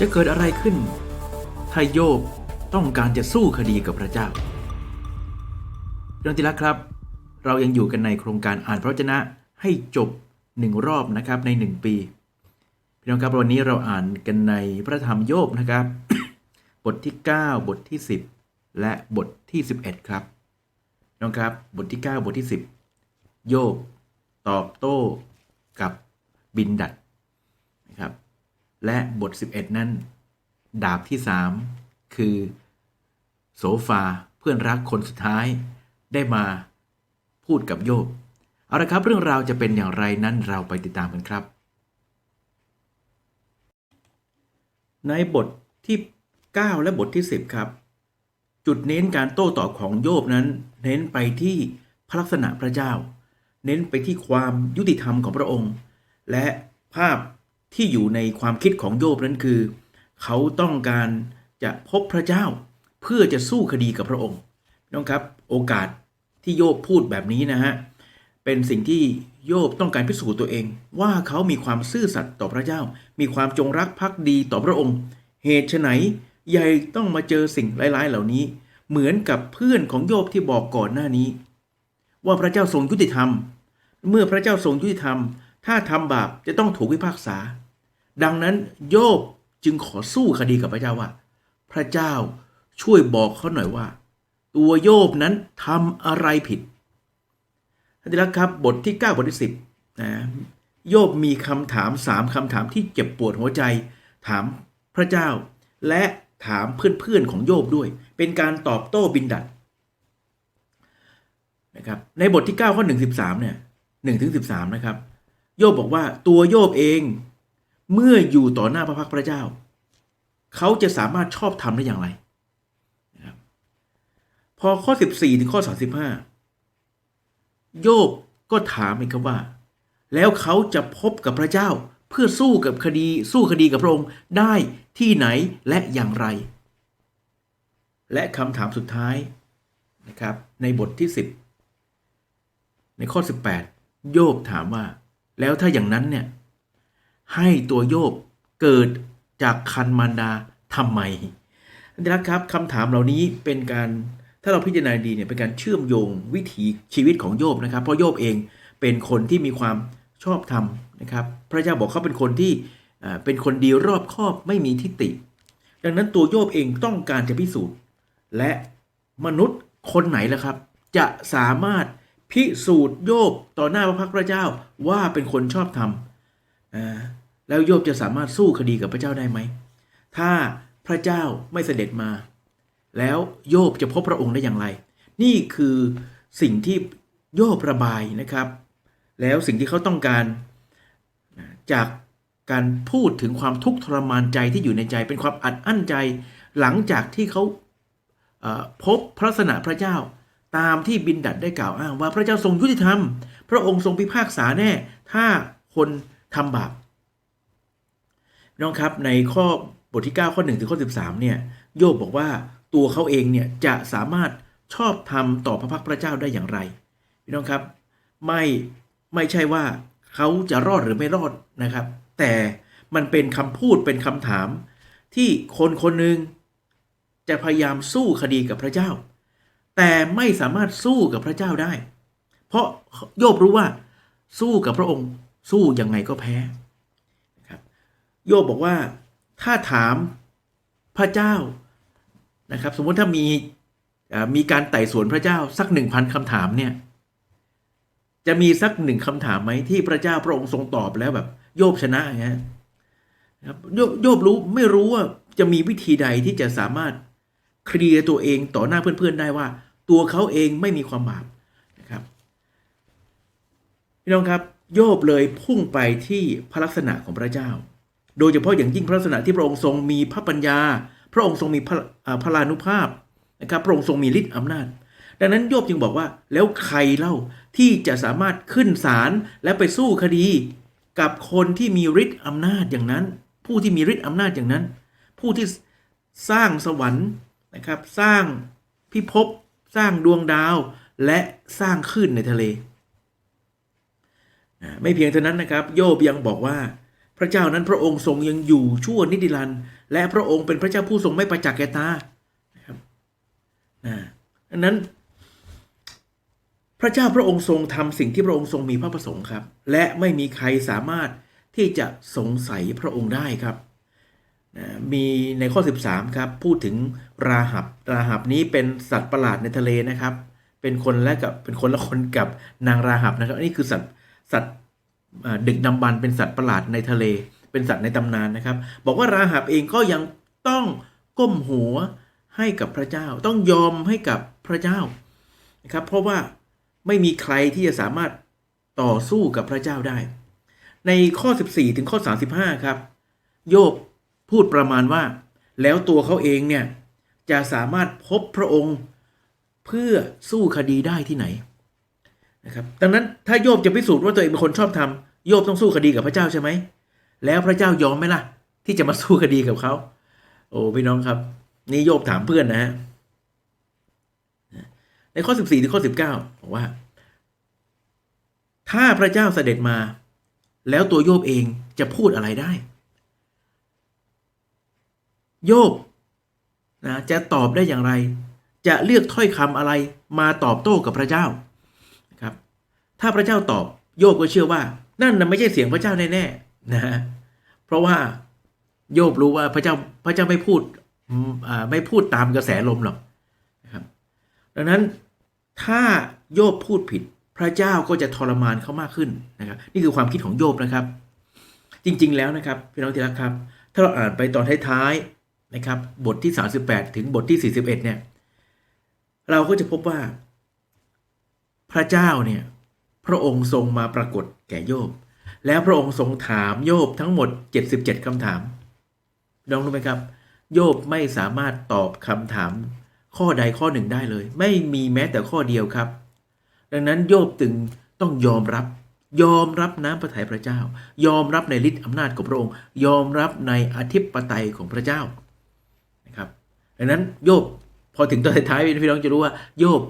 จะเกิดอะไรขึ้น ถ้าโยบต้องการจะสู้คดีกับพระเจ้าเรื่องที่รักครับ เรายังอยู่กันในโครงการอ่านพระวจนะให้จบหนึ่งรอบนะครับในหนึ่งปีพี่น้องครับวันนี้เราอ่านกันในพระธรรมโยบนะครับ บทที่ 9 บทที่ 10 และบทที่ 11 ครับน้องครับบทที่ 9 บทที่ 10 โยบตอบโต้กับบินดัดนะครับ และบท 11 นั้น ดาบที่ 3 คือโสฟาเพื่อนรักคนสุดท้าย ได้มาพูดกับโยบ เอาละครับ เรื่องราวจะเป็นอย่างไรนั้นเราไปติดตามกันครับ ในบทที่ 9 และบทที่ 10 ครับ จุดเน้นการโต้ตอบของโยบนั้น เน้นไปที่พระลักษณะพระเจ้า เน้นไปที่ความยุติธรรมของพระองค์ และภาพ ที่อยู่ในความคิดของโยบนั้นคือ เขาต้องการจะพบพระเจ้า เพื่อจะสู้คดีกับพระองค์น้องครับ โอกาสที่โยบพูดแบบนี้นะฮะเป็นสิ่งที่โยบต้องการพิสูจน์ตัวเอง ว่าเขามีความซื่อสัตย์ต่อพระเจ้า มีความจงรักภักดีต่อพระองค์ เหตุไฉนใหญ่ต้องมาเจอสิ่งร้ายๆเหล่านี้ เหมือนกับเพื่อนของโยบที่บอกก่อนหน้านี้ ว่าพระเจ้าทรงยุติธรรม เมื่อพระเจ้าทรงยุติธรรม ถ้าทำบาปจะต้องถูกพิพากษา ดังนั้นโยบจึงขอสู้คดีกับพระเจ้าว่า พระเจ้าช่วยบอกเขาหน่อยว่า ตัวโยบนั้นทำอะไรผิดท่านที่รักครับบทที่ 9 บทที่ 10นะโยบมีคำถาม3คำถามที่เจ็บปวดหัวใจ ถามพระเจ้า และถามเพื่อนๆของโยบด้วย เป็นการตอบโต้บินดัดนะครับในบทที่ 9 ข้อ 1 13เนี่ย1ถึง13 นะครับ โยบบอกว่าตัวโยบเอง เมื่ออยู่ต่อหน้าพระพักตร์พระเจ้า เขาจะสามารถชอบทำได้อย่างไรนะครับพอข้อ 14 ถึงข้อ 35 โยบก็ถามอีกครับว่า แล้วเขาจะพบกับพระเจ้าเพื่อสู้กับคดี สู้คดีกับพระองค์ได้ที่ไหนและอย่างไร และคำถามสุดท้ายนะครับ ในบทที่ 10 ในข้อ 18 โยบถามว่า แล้วถ้าอย่างนั้นเนี่ย ให้ตัวโยบเกิดจากคันมารดาทำไมท่านที่รักครับคำถามเหล่านี้เป็นการถ้าเราพิจารณาดีเนี่ยเป็นการเชื่อมโยงวิถีชีวิตของโยบนะครับ เพราะโยบเองเป็นคนที่มีความชอบธรรมนะครับ พระเจ้าบอกเขาเป็นคนที่เป็นคนดีรอบคอบไม่มีทิฏฐิดังนั้นตัวโยบเองต้องการจะพิสูจน์ และมนุษย์คนไหนล่ะครับ จะสามารถพิสูจน์โยบต่อหน้าพระพักตร์พระเจ้าว่าเป็นคนชอบธรรม แล้วโยบจะสามารถสู้คดีกับพระเจ้าได้ไหม ถ้าพระเจ้าไม่เสด็จมา แล้วโยบจะพบพระองค์ได้อย่างไร นี่คือสิ่งที่โยบระบายนะครับ แล้วสิ่งที่เขาต้องการจากการพูดถึงความทุกข์ทรมานใจที่อยู่ในใจ เป็นความอัดอั้นใจหลังจากที่เขาพบพระลักษณะพระเจ้าตามที่บินดัดได้กล่าวอ้างว่าพระเจ้าทรงยุติธรรม พระองค์ทรงพิพากษาแน่ ถ้าคน ทำบาปน้องครับในข้อบทที่ 9 ข้อ 1 ถึงข้อ 13 เนี่ยโยบบอกว่าตัวเขาเองเนี่ยจะสามารถชอบธรรมต่อพระพักตร์พระเจ้าได้อย่างไรพี่น้องครับไม่ไม่ใช่ว่าเขาจะรอดหรือไม่รอดนะครับ แต่มันเป็นคำพูดเป็นคำถาม ที่คนคนหนึ่งจะพยายามสู้คดีกับพระเจ้า แต่ไม่สามารถสู้กับพระเจ้าได้ เพราะโยบรู้ว่าสู้กับพระองค์ สู้ยังไงก็แพ้โยบบอกว่าถ้าถามพระเจ้านะครับ สมมติถ้ามีมีการไต่สวนพระเจ้าสักหนึ่งพันคำถามเนี่ยจะมีสักหนึ่งคำถามไหมที่พระเจ้าพระองค์ทรงตอบแล้วแบบ โยบชนะอย่างเงี้ยนะครับโยบโยบรู้ไม่รู้ว่าจะมีวิธีใดที่จะสามารถเคลียร์ตัวเองต่อหน้าเพื่อนๆได้ว่า ตัวเขาเองไม่มีความบาปนะครับพี่น้องครับ โยบเลยพุ่งไปที่พระลักษณะของพระเจ้า โดยเฉพาะอย่างยิ่งพระลักษณะที่พระองค์ทรงมีพระปัญญา พระองค์ทรงมีพระาพลานุภาพนะครับ พระองค์ทรงมีฤทธิ์อำนาจ ดังนั้นโยบจึงบอกว่าแล้วใครเล่าที่จะสามารถขึ้นศาลและไปสู้คดี กับคนที่มีฤทธิ์อำนาจอย่างนั้น ผู้ที่มีฤทธิ์อำนาจอย่างนั้น ผู้ที่สร้างสวรรค์นะครับ สร้างพิภพสร้างดวงดาวและสร้างคลื่นในทะเล ไม่เพียงเท่านั้นนะครับ โยบยังบอกว่า พระเจ้านั้นพระองค์ทรงยังอยู่ชั่วนิรันดรและพระองค์เป็นพระเจ้าผู้ทรงไม่ประจักษ์แก่ตานะครับนะดังนั้น พระเจ้าพระองค์ทรงทำสิ่งที่พระองค์ทรงมีพระประสงค์ครับ และไม่มีใครสามารถที่จะสงสัยพระองค์ได้ครับมีในข้อ 13 ครับ พูดถึงราหับ ราหับนี้เป็นสัตว์ประหลาดในทะเลนะครับ เป็นคนและกับเป็นคนละคนกับนางราหับนะครับอันนี่คือสัตว์ สัตว์ดึกดำบรรพ์เป็นสัตว์ประหลาดในทะเล เป็นสัตว์ในตำนานนะครับ บอกว่าราหับเองก็ยังต้องก้มหัวให้กับพระเจ้า ต้องยอมให้กับพระเจ้านะครับ เพราะว่าไม่มีใครที่จะสามารถต่อสู้กับพระเจ้าได้ ในข้อ 14 ถึงข้อ 35 ครับ โยบพูดประมาณว่า แล้วตัวเขาเองเนี่ย จะสามารถพบพระองค์ เพื่อสู้คดีได้ที่ไหน นะครับดังนั้นถ้าโยบจะพิสูจน์ว่าตัวเองเป็นคนชอบธรรมโยบต้องสู้คดีกับพระเจ้าใช่ไหมแล้วพระเจ้ายอมไหมล่ะ ที่จะมาสู้คดีกับเขาโอ้พี่น้องครับนี่โยบถามเพื่อนนะฮะในข้อ 14 ถึงข้อ 19 บอกว่า ถ้าพระเจ้าเสด็จมา แล้วตัวโยบเองจะพูดอะไรได้ โยบนะจะตอบได้อย่างไร จะเลือกถ้อยคำอะไรมาตอบโต้กับพระเจ้า ถ้าพระเจ้าตอบโยบก็เชื่อว่า นั่นนะไม่ใช่เสียงพระเจ้าแน่ๆนะฮะเพราะว่าโยบรู้ว่าพระเจ้าพระเจ้าไม่พูดไม่พูดตามกระแสลมหรอกนะครับ ดังนั้นถ้าโยบพูดผิดพระเจ้าก็จะทรมานเขามากขึ้นนะครับ นี่คือความคิดของโยบนะครับ จริงๆแล้วนะครับพี่น้องที่รักครับ ถ้าเราอ่านไปตอนท้ายๆนะครับ บทที่ 38 ถึงบทที่ 41 เนี่ย เราก็จะพบว่า พระเจ้าเนี่ย พระองค์ทรงมาปรากฏแก่โยบ แล้วพระองค์ทรงถามโยบทั้งหมด 77คำถามน้องรู้ไหมครับ โยบไม่สามารถตอบคำถาม ข้อใดข้อหนึ่งได้เลย ไม่มีแม้แต่ข้อเดียวครับ ดังนั้นโยบจึงต้องยอมรับ ยอมรับน้ำพระทัยพระเจ้า ยอมรับในฤทธิ์อำนาจของพระองค์ ยอมรับในอธิปไตยของพระเจ้านะครับดังนั้นโยบพอถึงตอนท้ายพี่น้องจะรู้ว่าโยบ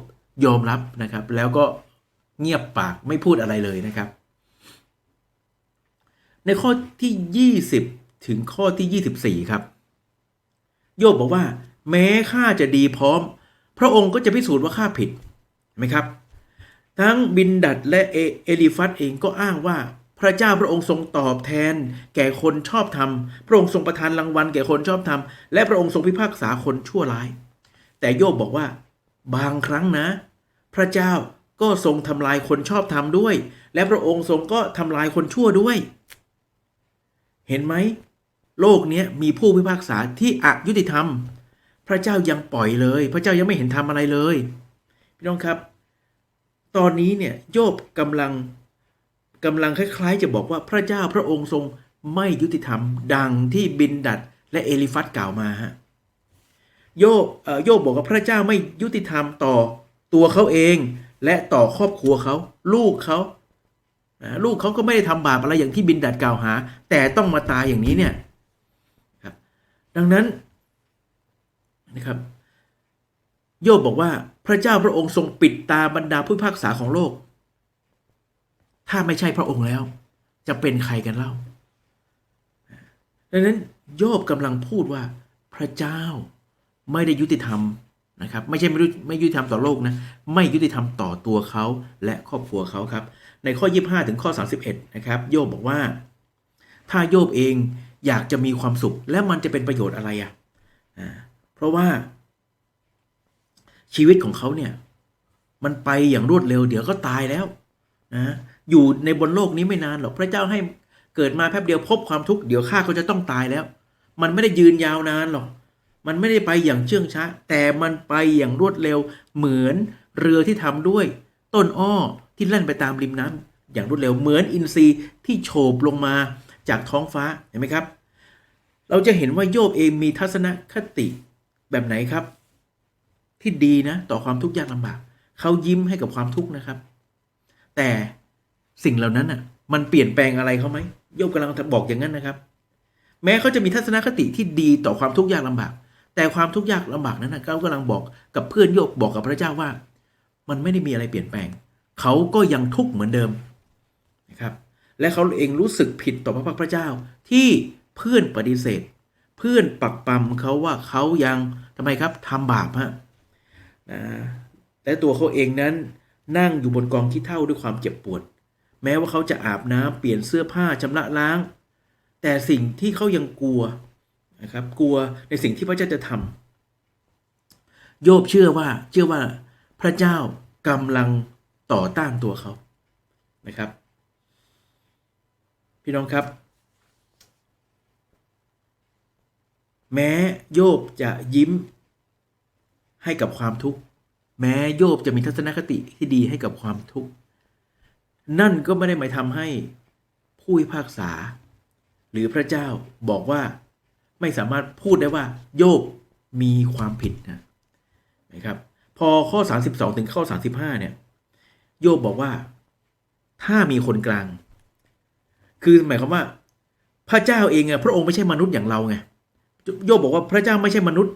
ยอมรับนะครับ แล้วก็ เงียบปากไม่พูดอะไรเลยนะครับ ในข้อที่ 20 ถึงข้อที่ 24 ครับ โยบบอกว่า แม้ข้าจะดีพร้อม พระองค์ก็จะพิสูจน์ว่าข้าผิดไหมครับ ทั้งบินดัดและเอเอลิฟัตเองก็อ้างว่า พระเจ้าพระองค์ทรงตอบแทน แก่คนชอบธรรม พระองค์ทรงประทานรางวัลแก่คนชอบธรรม และพระองค์ทรงพิพากษาคนชั่วร้าย แต่โยบบอกว่า บางครั้งนะ พระเจ้า ก็ทรงทำลายคนชอบธรรมด้วย และพระองค์ทรงก็ทำลายคนชั่วด้วย เห็นไหม โลกนี้มีผู้พิพากษาที่อยุติธรรม พระเจ้ายังปล่อยเลย พระเจ้ายังไม่เห็นทำอะไรเลย พี่น้องครับ ตอนนี้เนี่ยโยบกำลังกำลังคล้ายๆ จะบอกว่าพระเจ้าพระองค์ทรงไม่ยุติธรรม ดังที่บินดัดและเอลิฟัตกล่าวมาฮะโยบโยบบอกว่าพระเจ้าไม่ยุติธรรมต่อตัวเขาเอง และต่อครอบครัวเขา ลูกเขาลูกเขาก็ไม่ได้ทำบาปอะไรอย่างที่บินดัดกล่าวหา แต่ต้องมาตายอย่างนี้เนี่ยครับดังนั้นนะครับโยบบอกว่าพระเจ้าพระองค์ทรงปิดตาบรรดาผู้พิพากษาของโลก ถ้าไม่ใช่พระองค์แล้ว จะเป็นใครกันเล่า ดังนั้นโยบกำลังพูดว่า พระเจ้าไม่ได้ยุติธรรม นะครับไม่ใช่ไม่ไม่ยุติธรรมต่อโลกนะไม่ยุติธรรมต่อตัวเขาและครอบครัวเขาครับ ในข้อ 25 ถึงข้อ 31 นะครับ โยบบอกว่า ถ้าโยบเองอยากจะมีความสุข แล้วมันจะเป็นประโยชน์อะไรอะอ่าเพราะว่าชีวิตของเขาเนี่ย มันไปอย่างรวดเร็ว เดี๋ยวก็ตายแล้วนะอยู่ในบนโลกนี้ไม่นานหรอกพระเจ้าให้เกิดมาแป๊บเดียวพบความทุกข์เดี๋ยวข้าก็จะต้องตายแล้ว มันไม่ได้ยืนยาวนานหรอก มันไม่ได้ไปอย่างเชื่องช้า แต่มันไปอย่างรวดเร็ว เหมือนเรือที่ทำด้วย ต้นอ้อที่แล่นไปตามริมน้ำอย่างรวดเร็วเหมือนอินทรีย์ที่โฉบลงมาจากท้องฟ้าเห็นไหมครับ เราจะเห็นว่าโยบเองมีทัศนคติแบบไหนครับ ที่ดีนะต่อความทุกข์ยากลำบากเขายิ้มให้กับความทุกข์นะครับ แต่สิ่งเหล่านั้นอะ มันเปลี่ยนแปลงอะไรเขาไหมโยบกำลังบอกอย่างนั้นนะครับ แม้เขาจะมีทัศนคติที่ดีต่อความทุกข์ยากลำบาก แต่ความทุกข์ยากลำบากนั้นนะเขากำลังบอกกับเพื่อนโยบบอกกับพระเจ้าว่า มันไม่ได้มีอะไรเปลี่ยนแปลง เขาก็ยังทุกข์เหมือนเดิมนะครับและเขาเองรู้สึกผิดต่อพระพักพระเจ้า ที่เพื่อนปฏิเสธ เพื่อนปักปั๊มเขาว่าเขายังทำไมครับทำบาปฮะนะและตัวเขาเองนั้นนั่งอยู่บนกองขี้เถ้าด้วยความเจ็บปวด แม้ว่าเขาจะอาบน้ำเปลี่ยนเสื้อผ้าชำระล้าง แต่สิ่งที่เขายังกลัว นะครับ กลัวในสิ่งที่พระเจ้าจะทำโยบเชื่อว่าเชื่อว่าพระเจ้ากำลังต่อต้านตัวเขานะครับ พี่น้องครับ แม้โยบจะยิ้มให้กับความทุกข์ แม้โยบจะมีทัศนคติที่ดีให้กับความทุกข์ นั่นก็ไม่ได้หมายทำให้ผู้พิพากษา หรือพระเจ้าบอกว่า ไม่สามารถพูดได้ว่าโยบมีความผิดนะนะครับพอข้อ 32 ถึงข้อ 35 เนี่ย โยบบอกว่า ถ้ามีคนกลาง คือหมายความว่า พระเจ้าเองอะพระองค์ไม่ใช่มนุษย์อย่างเราไงโยบบอกว่าพระเจ้าไม่ใช่มนุษย์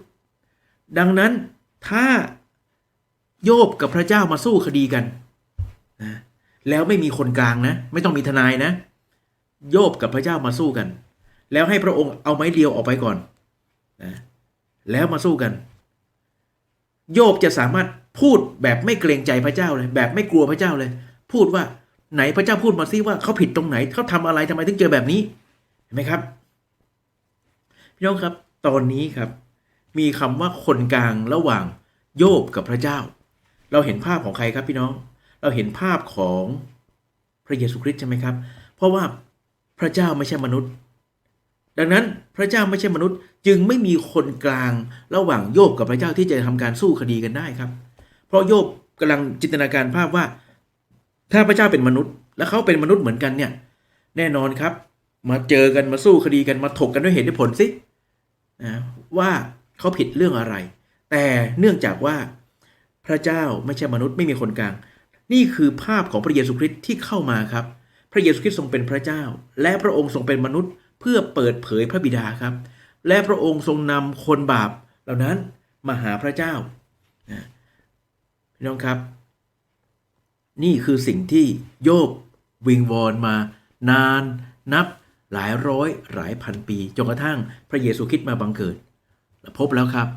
ดังนั้นถ้าโยบกับพระเจ้ามาสู้คดีกันนะแล้วไม่มีคนกลางนะ ไม่ต้องมีทนายนะ โยบกับพระเจ้ามาสู้กัน แล้วให้พระองค์เอาไม้เดียวออกไปก่อนนะแล้วมาสู้กัน โยบจะสามารถพูดแบบไม่เกรงใจพระเจ้าเลย แบบไม่กลัวพระเจ้าเลย พูดว่าไหนพระเจ้าพูดมาซิว่าเขาผิดตรงไหนเขาทำอะไรทำไมถึงเจอแบบนี้เห็นไหมครับพี่น้องครับ ตอนนี้ครับ มีคำว่าคนกลางระหว่างโยบกับพระเจ้า เราเห็นภาพของใครครับพี่น้อง เราเห็นภาพของพระเยซูคริสต์ใช่ไหมครับ เพราะว่าพระเจ้าไม่ใช่มนุษย์ ดังนั้นพระเจ้าไม่ใช่มนุษย์ จึงไม่มีคนกลางระหว่างโยบกับพระเจ้าที่จะทำการสู้คดีกันได้ครับ เพราะโยบกำลังจินตนาการภาพว่า ถ้าพระเจ้าเป็นมนุษย์ และเขาเป็นมนุษย์เหมือนกันเนี่ยแน่นอนครับ มาเจอกันมาสู้คดีกันมาถกกันด้วยเหตุด้วยผลสินะว่าเขาผิดเรื่องอะไร แต่เนื่องจากว่าพระเจ้าไม่ใช่มนุษย์ไม่มีคนกลาง นี่คือภาพของพระเยซูคริสต์ที่เข้ามาครับ พระเยซูคริสต์ทรงเป็นพระเจ้า และพระองค์ทรงเป็นมนุษย์ เพื่อเปิดเผยพระบิดาครับ และพระองค์ทรงนำคนบาปเหล่านั้นมาหาพระเจ้านะพี่น้องครับ นี่คือสิ่งที่โยบวิงวอนมานานนับหลายร้อยหลายพันปีจนกระทั่งพระเยซูคริสต์มาบังเกิดและพบแล้วครับ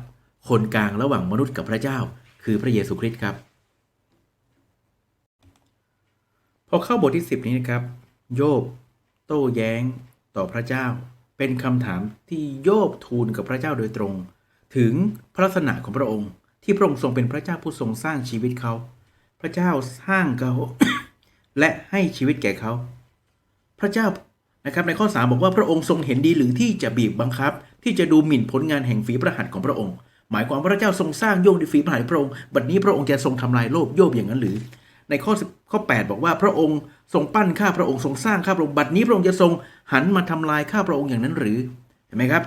คนกลางระหว่างมนุษย์กับพระเจ้า คือพระเยซูคริสต์ครับ พอเข้าบทที่ 10 นี้นะครับ โยบโต้แย้ง ต่อพระเจ้า เป็นคำถามที่โยบทูลกับพระเจ้าโดยตรง ถึงพระลักษณะของพระองค์ ที่พระองค์ทรงเป็นพระเจ้าผู้ทรงสร้างชีวิตเขา พระเจ้าสร้างเขาและให้ชีวิตแก่เขา พระเจ้านะครับในข้อ3บอกว่าพระองค์ทรงเห็นดีหรือที่จะบีบบังคับ ที่จะดูหมิ่นผลงานแห่งฝีพระหัตถ์ของพระองค์ หมายความว่าพระเจ้าทรงสร้างโยบด้วยฝีพระหัตถ์พระองค์บัดนี้พระองค์จะทรงทำลายโลกโยบอย่างนั้นหรือ ในข้อ10ข้อ 8 บอกว่าพระองค์ทรงปั้นข้าพระองค์ทรงสร้างข้าพระองค์บัดนี้พระองค์จะทรงหันมาทำลายข้าพระองค์อย่างนั้นหรือเห็นไหมครับ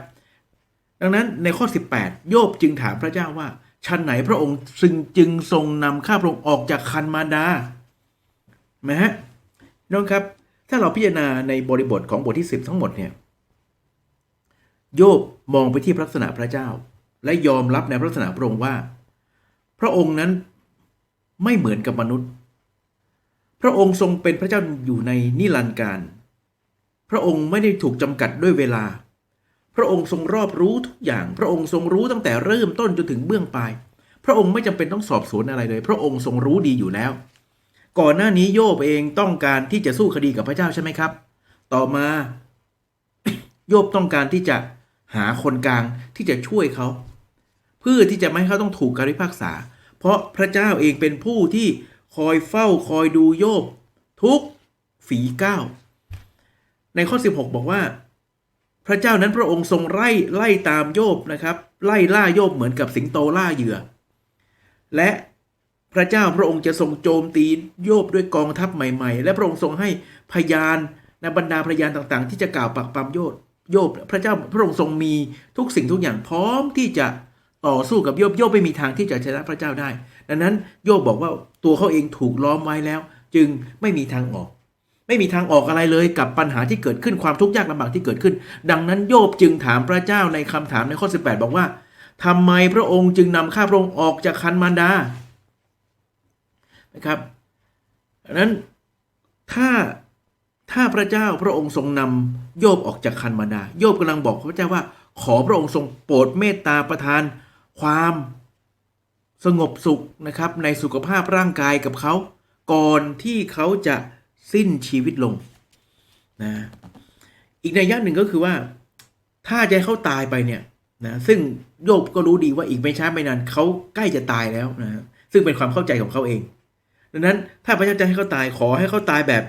ดังนั้นในข้อ 18 โยบจึงถามพระเจ้าว่าชั้นไหนพระองค์จึงจึงทรงนำข้าพระองค์ออกจากคันมารดานไหมฮะน้องครับ ถ้าเราพิจารณาในบริบทของบทที่ 10 ทั้งหมดเนี่ยโยบมองไปที่พระลักษณะพระเจ้า และยอมรับในพระลักษณะพระองค์ว่า พระองค์นั้นไม่เหมือนกับมนุษย์ พระองค์ทรงเป็นพระเจ้าอยู่ในนิรันดร์การ พระองค์ไม่ได้ถูกจำกัดด้วยเวลา พระองค์ทรงรอบรู้ทุกอย่าง พระองค์ทรงรู้ตั้งแต่เริ่มต้นจนถึงเบื้องปลาย พระองค์ไม่จำเป็นต้องสอบสวนอะไรเลย พระองค์ทรงรู้ดีอยู่แล้ว ก่อนหน้านี้โยบเองต้องการที่จะสู้คดีกับพระเจ้าใช่ไหมครับ ต่อมาโยบต้องการที่จะหาคนกลางที่จะช่วยเขาเพื่อที่จะไม่ให้เขาต้องถูกการพิพากษา เพราะพระเจ้าเองเป็นผู้ที่ คอยเฝ้าคอยดูโยบ ทุกฝีก้าวในข้อ 16 บอกว่า พระเจ้านั้นพระองค์ทรงไล่ไล่ตามโยบนะครับ ไล่ล่าโยบเหมือนกับสิงโตล่าเหยื่อ และพระเจ้าพระองค์จะทรงโจมตีโยบด้วยกองทัพใหม่ ๆ และพระองค์ทรงให้พยานในบรรดาพยานต่างๆ ที่จะกล่าวปักปำโยบโยบ พระเจ้าพระองค์ทรงมีทุกสิ่งทุกอย่างพร้อมที่จะ ต่อสู้กับโยบโยบไม่มีทางที่จะชนะพระเจ้าได้ ดังนั้นโยบบอกว่าตัวเขาเองถูกล้อมไว้แล้ว จึงไม่มีทางออก ไม่มีทางออกอะไรเลยกับปัญหาที่เกิดขึ้นความทุกข์ยากลำบากที่เกิดขึ้น ดังนั้นโยบจึงถามพระเจ้าในคำถามในข้อ 18 บอกว่าทำไมพระองค์จึงนำข้าพระองค์ออกจากคันมารดานะครับดังนั้นถ้าถ้าพระเจ้าพระองค์ทรงนำโยบออกจากคันมารดา โยบกำลังบอกพระเจ้าว่า ขอพระองค์ทรงโปรดเมตตาประทาน ความสงบสุขนะครับในสุขภาพร่างกายกับเขา ก่อนที่เขาจะสิ้นชีวิตลงนะอีกในยยะหนึ่งก็คือว่า ถ้าจะให้เขาตายไปเนี่ยนะซึ่งโยบก็รู้ดีว่าอีกไม่ช้าไม่นานเขาใกล้จะตายแล้วนะซึ่งเป็นความเข้าใจของเขาเอง ดังนั้นถ้าพระเจ้าจะให้เขาตายขอให้เขาตายแบบ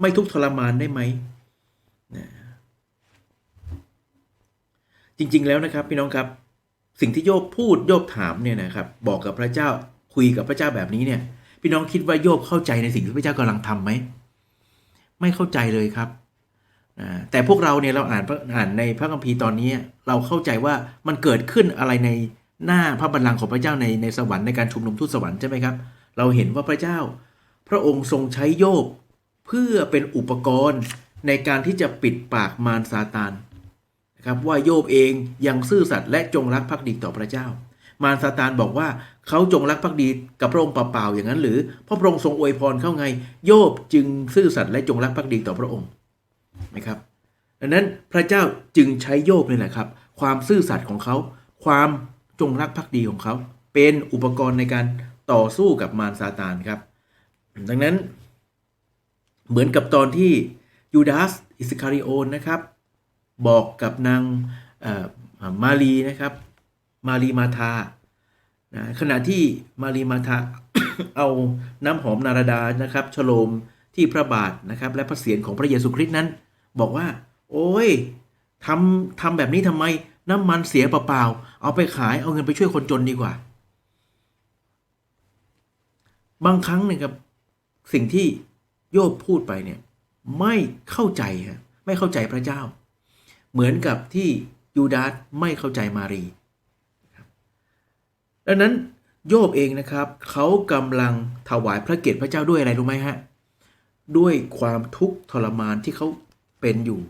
ไม่ทุกข์ทรมานได้ไหมนะจริง ๆ แล้วนะครับ พี่น้องครับ สิ่งที่โยบพูดโยบถามเนี่ยนะครับบอกกับพระเจ้าคุยกับพระเจ้าแบบนี้เนี่ย พี่น้องคิดว่าโยบเข้าใจในสิ่งที่พระเจ้ากำลังทำไหมไม่เข้าใจเลยครับแต่พวกเราเนี่ยเราอ่านอ่านในพระคัมภีร์ตอนนี้ เราเข้าใจว่ามันเกิดขึ้นอะไรในหน้าพระบัลลังก์ของพระเจ้าในในสวรรค์ในการชุมนุมทูตสวรรค์ใช่ไหมครับ เราเห็นว่าพระเจ้า พระองค์ทรงใช้โยบเพื่อเป็นอุปกรณ์ในการที่จะปิดปากมารซาตาน ครับว่าโยบเองยังซื่อสัตย์และจงรักภักดีต่อพระเจ้า มารซาตานบอกว่าเขาจงรักภักดีกับพระองค์เปล่าๆอย่างนั้นหรือเพราะพระองค์ทรงอวยพรเข้าไง โยบจึงซื่อสัตย์และจงรักภักดีต่อพระองค์นะครับดังนั้นพระเจ้าจึงใช้โยบนี่แหละครับ ความซื่อสัตย์ของเขา ความจงรักภักดีของเขา เป็นอุปกรณ์ในการต่อสู้กับมารซาตานครับ ดังนั้นเหมือนกับตอนที่ยูดาสอิสคาริโอนนะครับ บอกกับนางมารีนะครับ มารีมาธานะขณะที่มารีมาธาเอาน้ำหอมนารดานะครับฉโลมที่พระบาทนะครับ และพระเศียรของพระเยซูคริสต์นั้น บอกว่า โอ้ยทำทำแบบนี้ทำไมน้ำมันเสียเปล่าๆเอาไปขายเอาเงินไปช่วยคนจนดีกว่า บางครั้งเนี่ยครับสิ่งที่โยบพูดไปเนี่ย ไม่เข้าใจฮะไม่เข้าใจพระเจ้า เหมือนกับที่ยูดาสไม่เข้าใจมารีดังนั้นโยบเองนะครับเขากำลังถวายพระเกียรติพระเจ้าด้วยอะไรรู้ไหมฮะด้วยความทุกข์ทรมานที่เขาเป็นอยู่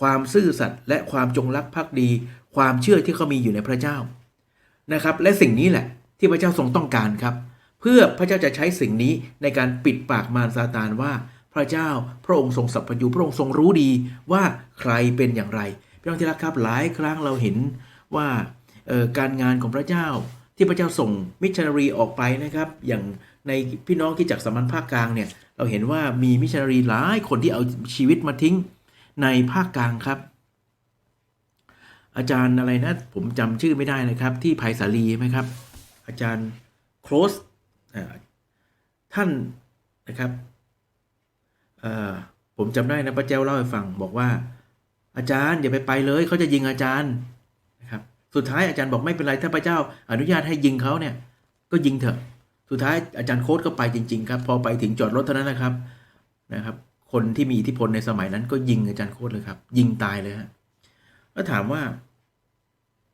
ความซื่อสัตย์และความจงรักภักดี ความเชื่อที่เขามีอยู่ในพระเจ้านะครับ และสิ่งนี้แหละที่พระเจ้าทรงต้องการครับ เพื่อพระเจ้าจะใช้สิ่งนี้ในการปิดปากมารซาตานว่า พระเจ้าพระองค์ทรงสัพพัญญูพระองค์ทรงรู้ดีว่าใครเป็นอย่างไรพี่น้องที่รักครับหลายครั้งเราเห็นว่าการงานของพระเจ้าที่พระเจ้าส่งมิชชันนารีออกไปนะครับ อย่างในพี่น้องที่จากสมัญภาคกลางเนี่ยเราเห็นว่ามีมิชชันนารีหลายคนที่เอาชีวิตมาทิ้งในภาคกลางครับ อาจารย์อะไรนะผมจำชื่อไม่ได้นะครับ ที่ไผ่สาลีไหมครับ อาจารย์โครสท่านนะครับ ผมจำได้นะป้าเจ้าเล่าให้ฟังบอกว่า อาจารย์อย่าไปไปเลยเขาจะยิงอาจารย์นะครับ สุดท้ายอาจารย์บอกไม่เป็นไรถ้าพระเจ้า อนุญาตให้ยิงเขาเนี่ย ก็ยิงเถอะ สุดท้ายอาจารย์โค้ดก็ไปจริง ๆ ครับ พอไปถึงจอดรถเท่านั้นนะครับนะครับ คนที่มีอิทธิพลในสมัยนั้นก็ยิงอาจารย์โค้ดเลยครับ ยิงตายเลยฮะแล้วถามว่า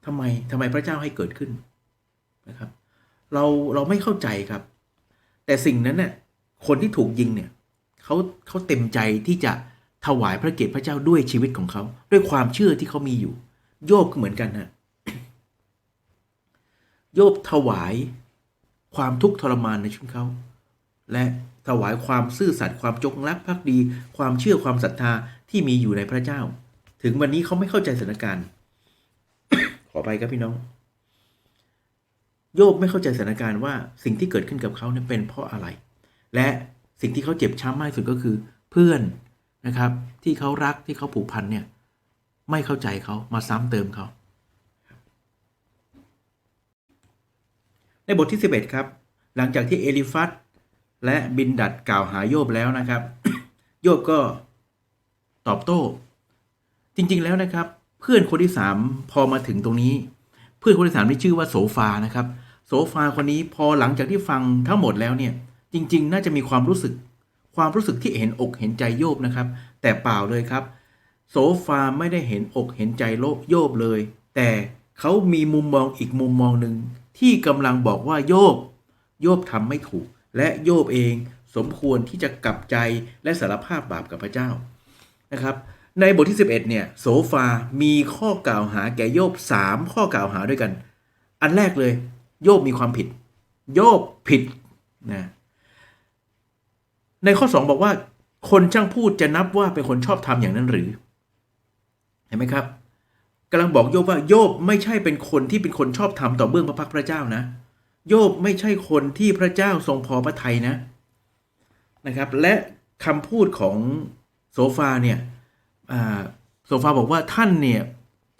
ทำไมทำไมพระเจ้าให้เกิดขึ้นนะครับ เราเราไม่เข้าใจครับ แต่สิ่งนั้นเนี่ยคนที่ถูกยิงเนี่ย เขาเขาเต็มใจที่จะถวายพระเกียรติพระเจ้าด้วยชีวิตของเขา ด้วยความเชื่อที่เขามีอยู่ โยบก็เหมือนกันฮะโยบถวายความทุกข์ทรมานในชีวิตเขา และถวายความซื่อสัตย์ความจงรักภักดี ความเชื่อความศรัทธาที่มีอยู่ในพระเจ้า ถึงวันนี้เขาไม่เข้าใจสถานการณ์ ขอไปครับพี่น้อง โยบไม่เข้าใจสถานการณ์ว่าสิ่งที่เกิดขึ้นกับเขาเนี่ยเป็นเพราะอะไร และ สิ่งที่เขาเจ็บช้ำมากที่สุดก็คือเพื่อนนะครับ ที่เขารักที่เขาผูกพันเนี่ยไม่เข้าใจเขามาซ้ำเติมเขาในบทที่ 11 ครับ หลังจากที่เอลิฟัตและบินดัดกล่าวหาโยบแล้วนะครับ โยบก็ตอบโต้ จริงๆแล้วนะครับ เพื่อนคนที่สามพอมาถึงตรงนี้ เพื่อนคนที่สามที่ชื่อว่าโสฟานะครับโสฟาคนนี้พอหลังจากที่ฟังทั้งหมดแล้วเนี่ย จริง ๆ น่าจะมีความรู้สึก ความรู้สึกที่เห็นอกเห็นใจโยบนะครับ แต่เปล่าเลยครับโสฟาไม่ได้เห็นอกเห็นใจโลโยบเลย แต่เขามีมุมมองอีกมุมมองหนึ่งที่กำลังบอกว่าโยบ โยบทำไม่ถูก และโยบเองสมควรที่จะกลับใจและสารภาพบาปกับพระเจ้านะครับในบทที่ 11 เนี่ยโสฟา มีข้อกล่าวหาแก่โยบ 3 ข้อกล่าวหาด้วยกัน อันแรกเลย โยบมีความผิด โยบผิดนะ ในข้อ 2 บอกว่า คนช่างพูดจะนับว่าเป็นคนชอบทำอย่างนั้นหรือ เห็นไหมครับกำลังบอกโยบว่าโยบไม่ใช่เป็นคนที่เป็นคนชอบทำต่อเบื้องพระพักพระเจ้านะ โยบไม่ใช่คนที่พระเจ้าทรงพอพระทัยนะนะครับ และคำพูดของโซฟาเนี่ยโซฟาบอกว่าท่านเนี่ย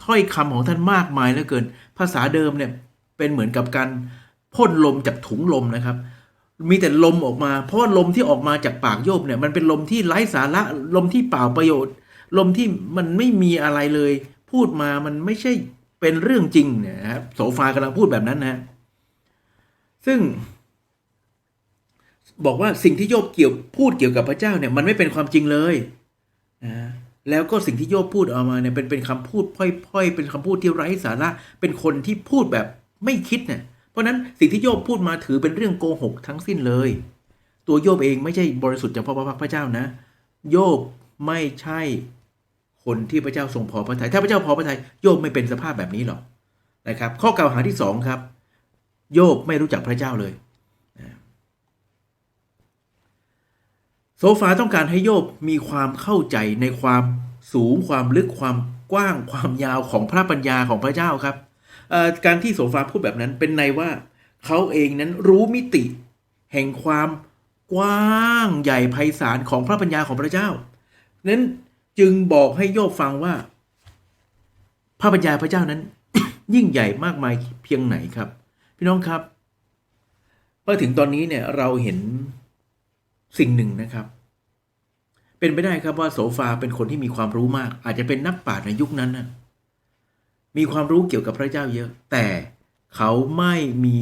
ถ้อยคำของท่านมากมายเหลือเกิน ภาษาเดิมเนี่ยเป็นเหมือนกับการพ่นลมจากถุงลมนะครับ มีแต่ลมออกมา เพราะว่าลมที่ออกมาจากปากโยบเนี่ย มันเป็นลมที่ไร้สาระลมที่เปล่าประโยชน์ ลมที่มันไม่มีอะไรเลย พูดมามันไม่ใช่เป็นเรื่องจริงเนะครับโสฟากำลังพูดแบบนั้นนะซึ่ง บอกว่าสิ่งที่โยบเกี่ยวพูดเกี่ยวกับพระเจ้าเนี่ย มันไม่เป็นความจริงเลยนะแล้วก็สิ่งที่โยบพูดออกมาเนี่ยเป็นเป็นคำพูดพร่อยๆ เป็นคำพูดที่ไร้สาระเป็นคนที่พูดแบบไม่คิดเนี่ย เพราะนั้นสิ่งที่โยบพูดมาถือเป็นเรื่องโกหกทั้งสิ้นเลย ตัวโยบเองไม่ใช่บริสุทธิ์จากพระพักตร์พระเจ้านะ โยบไม่ใช่คนที่พระเจ้าทรงพอพระทัยถ้าพระเจ้าพอพระทัยโยบไม่เป็นสภาพแบบนี้หรอกนะครับ ข้อกล่าวหาที่สองครับ โยบไม่รู้จักพระเจ้าเลยโซฟาต้องการให้โยบมีความเข้าใจในความสูงความลึกความกว้างความยาวของพระปัญญาของพระเจ้าครับ การที่โซฟาพูดแบบนั้นเป็นในว่าเขาเองนั้นรู้มิติแห่งความกว้างใหญ่ไพศาลของพระปัญญาของพระเจ้า นั้นจึงบอกให้โยบฟังว่า พระปัญญาพระเจ้านั้น ยิ่งใหญ่มากมายเพียงไหนครับ พี่น้องครับเมื่อถึงตอนนี้เนี่ยเราเห็นสิ่งหนึ่งนะครับ เป็นไปได้ครับว่าโสฟาเป็นคนที่มีความรู้มาก อาจจะเป็นนักปราชญ์ในยุคนั้นนะ มีความรู้เกี่ยวกับพระเจ้าเยอะ แต่เขาไม่มี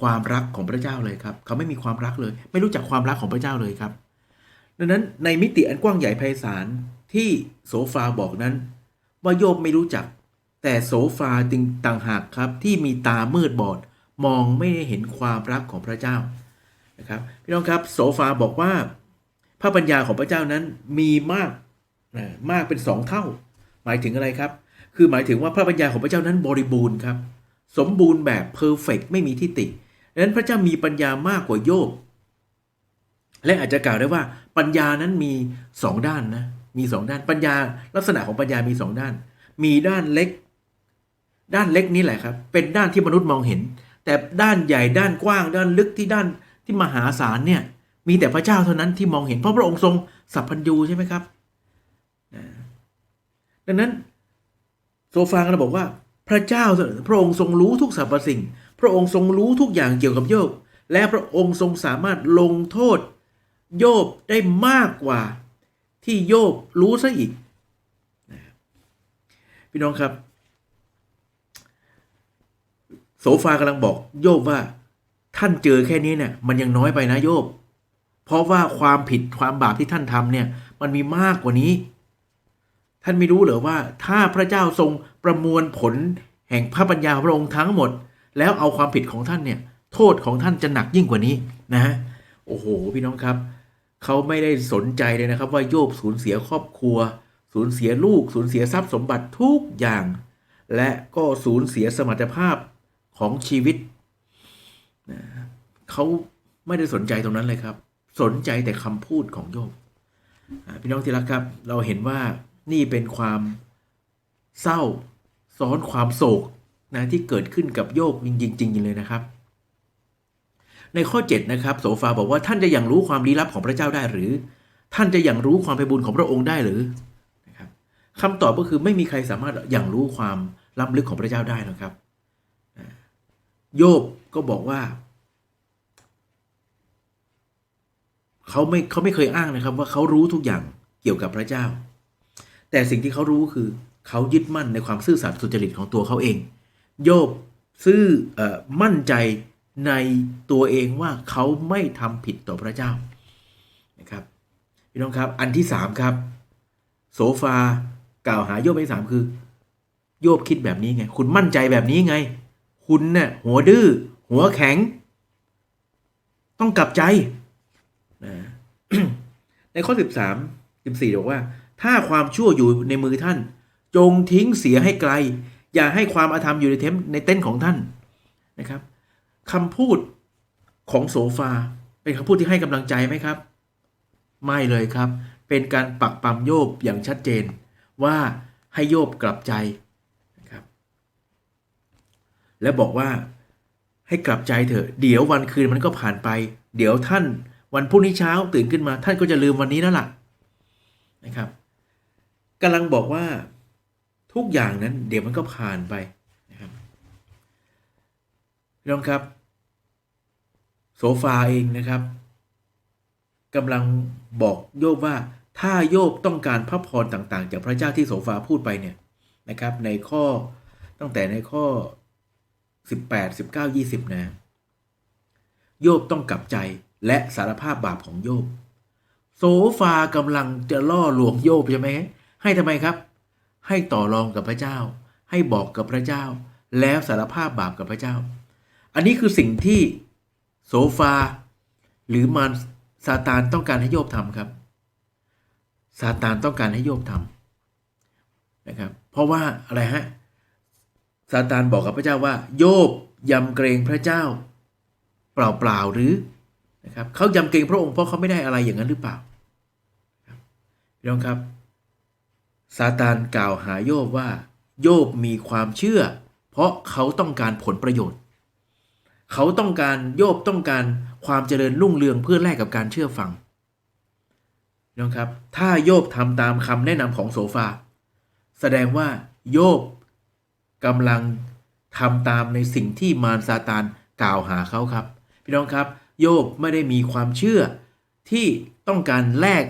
ความรักของพระเจ้าเลยครับ เขาไม่มีความรักเลย ไม่รู้จักความรักของพระเจ้าเลยครับ ดังนั้นในมิติอันกว้างใหญ่ไพศาลที่โสฟาบอกนั้นว่าโยบไม่รู้จัก แต่โสฟาจึงต่างหากครับที่มีตามืดบอดมองไม่เห็นความรักของพระเจ้านะครับพี่น้องครับโสฟาบอกว่าพระปัญญาของพระเจ้านั้นมีมากมากเป็นสองเท่า หมายถึงอะไรครับ คือหมายถึงว่าพระปัญญาของพระเจ้านั้นบริบูรณ์ครับ สมบูรณ์แบบเพอร์เฟกไม่มีที่ติดังนั้นพระเจ้ามีปัญญามากกว่าโยบและอาจจะกล่าวได้ว่าปัญญานั้นมีสองด้านนะ มีสองด้านปัญญา ลักษณะของปัญญามีสองด้าน มีด้านเล็ก ด้านเล็กนี่แหละครับ เป็นด้านที่มนุษย์มองเห็น แต่ด้านใหญ่ด้านกว้าง ด้านลึกที่ด้านที่มหาศาลเนี่ย มีแต่พระเจ้าเท่านั้นที่มองเห็นเพราะพระองค์ทรงสัพพัญญูใช่ไหมครับดังนั้น โซฟากำลังบอกว่า พระเจ้าพระองค์ทรงรู้ทุกสรรพสิ่ง พระองค์ทรงรู้ทุกอย่างเกี่ยวกับโยบ และพระองค์ทรงสามารถลงโทษ โยบได้มากกว่า ที่โยบรู้ซะอีกพี่น้องครับโสฟากำลังบอกโยบว่า ท่านเจอแค่นี้เนี่ยมันยังน้อยไปนะโยบ เพราะว่าความผิดความบาปที่ท่านทำเนี่ย มันมีมากกว่านี้ ท่านไม่รู้เหรอว่าถ้าพระเจ้าทรงประมวลผลแห่งพระปัญญาพระองค์ทั้งหมด แล้วเอาความผิดของท่านเนี่ยโทษของท่านจะหนักยิ่งกว่านี้นะฮะโอ้โหพี่น้องครับ เขาไม่ได้สนใจเลยนะครับ ว่าโยบสูญเสียครอบครัว สูญเสียลูก สูญเสียทรัพย์สมบัติทุกอย่าง และก็สูญเสียสมรรถภาพของชีวิตนะเขาไม่ได้สนใจตรงนั้นเลยครับ สนใจแต่คำพูดของโยบพี่น้องที่รักครับ เราเห็นว่า นี่เป็นความเศร้าซ้อนความโศกนะที่เกิดขึ้นกับโยบจริงจริงๆเลยนะครับ ในข้อ 7 นะครับโสฟาบอกว่าท่านจะยังรู้ความลี้ลับของพระเจ้าได้หรือ ท่านจะยังรู้ความไพบูลย์ของพระองค์ได้หรือนะครับคำตอบก็คือไม่มีใครสามารถยังรู้ความล้ำลึกของพระเจ้าได้หรอกครับ โยบก็บอกว่าเขาไม่เขาไม่เคยอ้างนะครับว่าเขารู้ทุกอย่างเกี่ยวกับพระเจ้า แต่สิ่งที่เขารู้คือเขายึดมั่นในความซื่อสัตย์สุจริตของตัวเขาเอง โยบซื่ออมั่นใจในตัวเองว่าเขาไม่ทำผิดต่อพระเจ้านะครับพี่น้องครับอันที่สามครับโสฟากล่าวหาโยบอันสามคือ โยบคิดแบบนี้ไง คุณมั่นใจแบบนี้ไง คุณเนี่ยหัวดื้อหัวแข็ง ต้องกลับใจนะในข้อ13 14บอกว่า ถ้าความชั่วอยู่ในมือท่าน จงทิ้งเสียให้ไกล อย่าให้ความอาธรรมอยู่ในเทมในเต้นท์ของท่านนะครับคำพูดของโสฟา เป็นคำพูดที่ให้กำลังใจไหมครับ ไม่เลยครับ เป็นการปักปั๊มโยบอย่างชัดเจน ว่าให้โยบกลับใจนะครับ และบอกว่าให้กลับใจเถอะเดี๋ยววันคืนมันก็ผ่านไป เดี๋ยวท่านวันพรุ่งนี้เช้าตื่นขึ้นมา ท่านก็จะลืมวันนี้แล้วล่ะนะครับ กำลังบอกว่าทุกอย่างนั้นเดี๋ยวมันก็ผ่านไปนะครับพี่น้องครับ โซฟาเองนะครับกำลังบอกโยบว่าถ้าโยบต้องการพระพรต่างๆ จากพระเจ้าที่โซฟาพูดไปเนี่ยนะครับ ในข้อตั้งแต่ในข้อ 18 19 20 นะ โยบต้องกลับใจและสารภาพบาปของโยบ โซฟากำลังจะล่อลวงโยบใช่ไหม ให้ทำไมครับ ให้ต่อรองกับพระเจ้า ให้บอกกับพระเจ้า แล้วสารภาพบาปกับพระเจ้า อันนี้คือสิ่งที่โซฟา หรือมารซาตานต้องการให้โยบทำครับซาตานต้องการให้โยบทำนะครับ เพราะว่าอะไรฮะซาตานบอกกับพระเจ้าว่า โยบยำเกรงพระเจ้า เปล่าๆหรือนะครับเขายำเกรงพระองค์เพราะเขาไม่ได้อะไรอย่างนั้นหรือเปล่าครับพี่น้องครับ ซาตานกล่าวหาโยบว่า โยบมีความเชื่อ เพราะเขาต้องการผลประโยชน์ เขาต้องการโยบต้องการความเจริญรุ่งเรืองเพื่อแลกกับการเชื่อฟังน้องครับ ถ้าโยบทำตามคำแนะนำของโสฟา แสดงว่าโยบกำลังทำตามในสิ่งที่มารซาตานกล่าวหาเขาครับ พี่น้องครับ โยบไม่ได้มีความเชื่อที่ต้องการแลก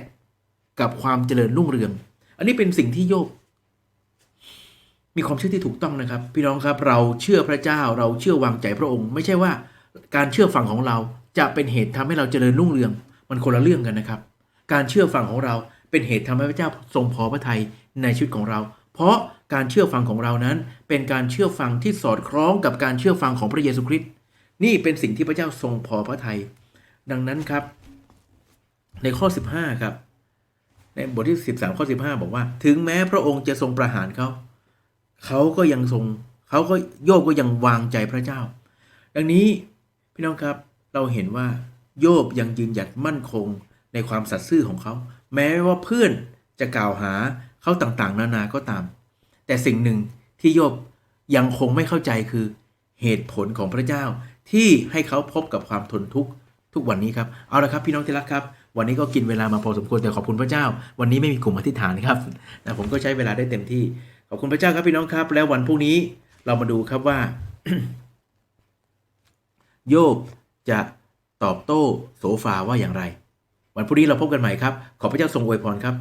กับความเจริญรุ่งเรือง อันนี้เป็นสิ่งที่โยบมีความเชื่อที่ถูกต้องนะครับ พี่น้องครับเราเชื่อพระเจ้าเราเชื่อวางใจพระองค์ ไม่ใช่ว่าการเชื่อฟังของเราจะเป็นเหตุทำให้เราเจริญรุ่งเรือง มันคนละเรื่องกันนะครับ การเชื่อฟังของเราเป็นเหตุทำให้พระเจ้าทรงพอพระทัยในชีวิตของเรา เพราะการเชื่อฟังของเรานั้น เป็นการเชื่อฟังที่สอดคล้องกับการเชื่อฟังของพระเยซูคริสต์นี่เป็นสิ่งที่พระเจ้าทรงพอพระทัยดังนั้นครับ ในข้อ 15 ครับ ในบทที่ 13 ข้อ 15 บอกว่า ถึงแม้พระองค์จะทรงประหารเขาเขาก็ยังทรงเขาก็โยบก็ยังวางใจพระเจ้า ดังนี้พี่น้องครับเราเห็นว่าโยบยังยืนหยัดมั่นคงในความสัตย์ซื่อของเขา แม้ว่าเพื่อนจะกล่าวหาเขาต่างๆ นานาก็ตาม แต่สิ่งหนึ่งที่โยบยังคงไม่เข้าใจคือเหตุผลของพระเจ้าที่ให้เขาพบกับความทนทุกข์ทุกวันนี้ครับ เอาละครับพี่น้องที่รักครับ วันนี้ก็กินเวลามาพอสมควรแต่ขอบคุณพระเจ้า วันนี้ไม่มีกลุ่มอธิษฐานครับนะผมก็ใช้เวลาได้เต็มที่ ขอบคุณพระเจ้าครับพี่น้องครับ แล้ววันพรุ่งนี้เรามาดูครับว่า โยบจะตอบโต้โสฟาว่าอย่างไร วันพรุ่งนี้เราพบกันใหม่ครับ ขอพระเจ้าทรงอวยพรครับ